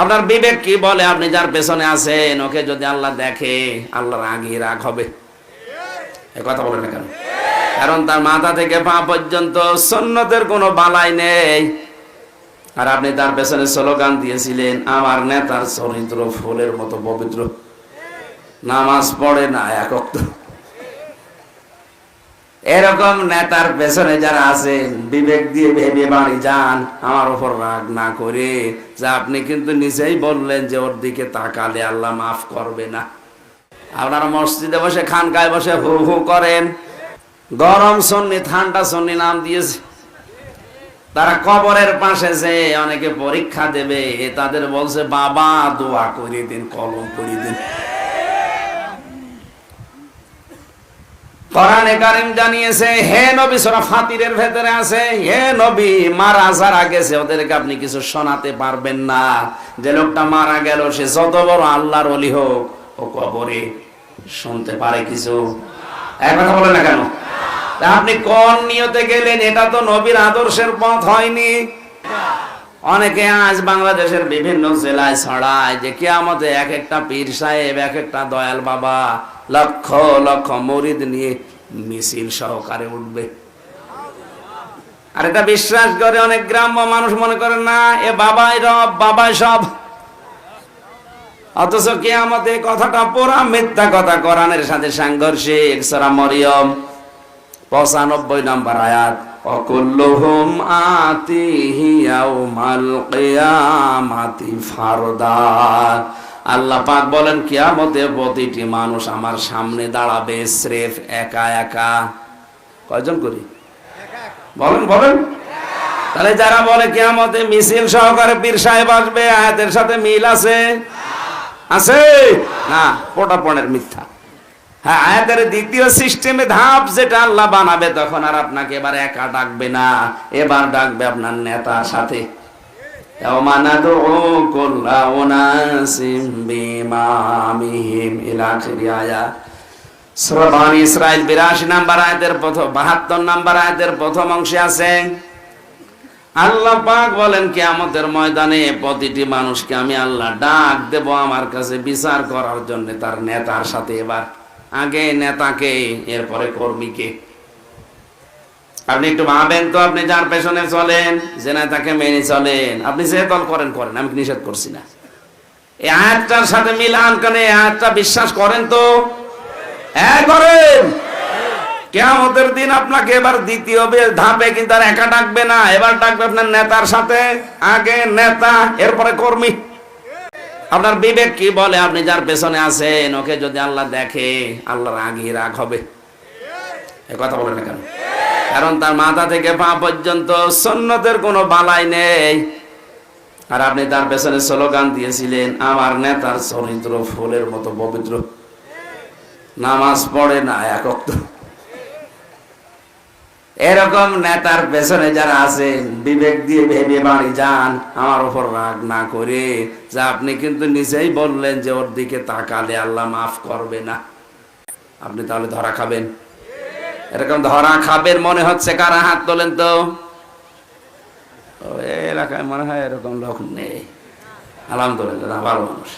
আপনার বিবেক কি বলে? আপনি যার পেছনে আছেন, ওকে যদি আল্লাহ দেখে, আল্লাহর আগে রাগ হবে। কথা বলেন না কেন? কারণ তার মাথা থেকে পা পর্যন্ত সন্ন্যতের কোনো বালাই নেই। আর আপনি তার পেছনে স্লোগান দিয়েছিলেন, আমার নেতার চরিত্র ফুলের মতো পবিত্র। নামাজ পড়ে না একক এরকম নেতার পেছনে যারা আছেন বিবেক দিয়ে ভেবে বাড়ি যান, আমার উপর রাগ না করে। যে আপনি কিন্তু নিজেই বললেন যে ওর দিকে তাকালে আল্লাহ মাফ করবে না। আপনারা মসজিদে বসে, খানকায় বসে হু হু করেন। গরম সন্নি, ঠান্ডা সন্নি নাম দিয়েছে। তারা কবরের পাশে যে অনেকে পরীক্ষা দেবে তাদের বলছে, বাবা, দোয়া করে দিন, কলম করে দিন। কোরআনে কারিম জানিয়েছে, হে নবী, সূরা ফাতিরের ভেতরে আছে। হে নবী, মারা যারা গেছে ওদেরকে আপনি কিছু শোনাতে পারবেন না। যে লোকটা মারা গেল, সে যত বড় আল্লাহর ওলি হোক, ও কবরে শুনতে পারে কিছু। এক কথা বলে না কেন? আপনি কোন নিয়তে গেলেন? এটা তো নবীর আদর্শের পথ হয়নি। অনেকে আজ বাংলাদেশের বিভিন্ন জেলায় ছড়ায় যে কেয়ামতে এক একটা পীর সাহেব, এক একটা দয়াল বাবা লক্ষ লক্ষ মরিদ নিয়ে মিছিল সহকারে উঠবে। আর এটা বিশ্বাস করে অনেক গ্রাম্য মানুষ মনে করে, না, এ বাবাই রব, বাবাই সব। অথচ কেয়ামতে কথাটা পুরা মিথ্যা কথা, কোরআনের সাথে সাংঘর্ষিক, সরা মরিয়ম, পঁচানব্বই নম্বর আয়াত। অকুল্লুহুম আতিহি ইয়াউমাল কিয়ামাতি ফারদা। আল্লাহ পাক বলেন, কিয়ামতে প্রতিটি মানুষ আমার সামনে দাঁড়াবে স্রেফ একা একা। কয়জন করি? বলেন বলেন। তাহলে যারা বলে কিয়ামতে মিছিল সহকারে পীর সাহেব আসবে, আয়াতের সাথে মিল আছে? আছে? না পোটাপনের মিথ্যা। হ্যাঁ, আয়াতের দ্বিতীয় সিস্টেমে ধাপ যেটা আল্লাহ বানাবে তখন আর আপনাকে এবার একা ডাকবে না। এবার ডাকবে আপনার নেতা সাথে। বাহাত্তর নাম্বার প্রথম অংশে আছে, আল্লাহ পাক বলেন, কেয়ামতের ময়দানে প্রতিটি মানুষকে আমি আল্লাহ ডাক দেব আমার কাছে বিচার করার জন্য তার নেতার সাথে এবার। আগে নেতাকে, এরপরে কর্মীকে। আপনি একটু ভাবেন তো, আপনি যার পেছনে চলেন, যে নেতাকে মেনে চলেন। আপনি যে দল করেন করেন, আমি নিষেধ করছি না? এই আয়াতটার সাথে মিলান কানে আয়াতটা বিশ্বাস করেন তো? হ্যাঁ করেন। কেমতের দিন আপনাকে এবার দ্বিতীয় ধাপে কিন্তু আর একা ডাকবে না। এবার ডাকবে আপনার নেতার সাথে, আগে নেতা, এরপরে কর্মী। আপনার বিবেক কি বলে? আপনি যার পেছনে আছেন, ওকে যদি আল্লাহ দেখে আল্লাহ আগে রাগ হবে। এ কথা বলেন কেন? কারণ তার মাথা থেকে পা পর্যন্ত সন্ন্যতের কোনো বালাই নেই। আর আপনি তার পেছনে স্লোগান দিয়েছিলেন, আমার নেতার চরিত্র ফুলের মতো পবিত্র। নামাজ পড়ে না একক এরকম নেতার পেছনে যারা আছেন বিবেক দিয়ে ভেবে বাড়ি যান, আমার উপর রাগ না করে। যা আপনি কিন্তু নিজেই বললেন যে ওর দিকে তাকালে আল্লাহ মাফ করবে না। আপনি তাহলে ধরা খাবেন। এরকম ধরা খাবেন মনে হচ্ছে কারা হাত তোলেন তো? এলাকায় মনে হয় এরকম লোক নেই। আলহামদুলিল্লাহ ভালো মানুষ।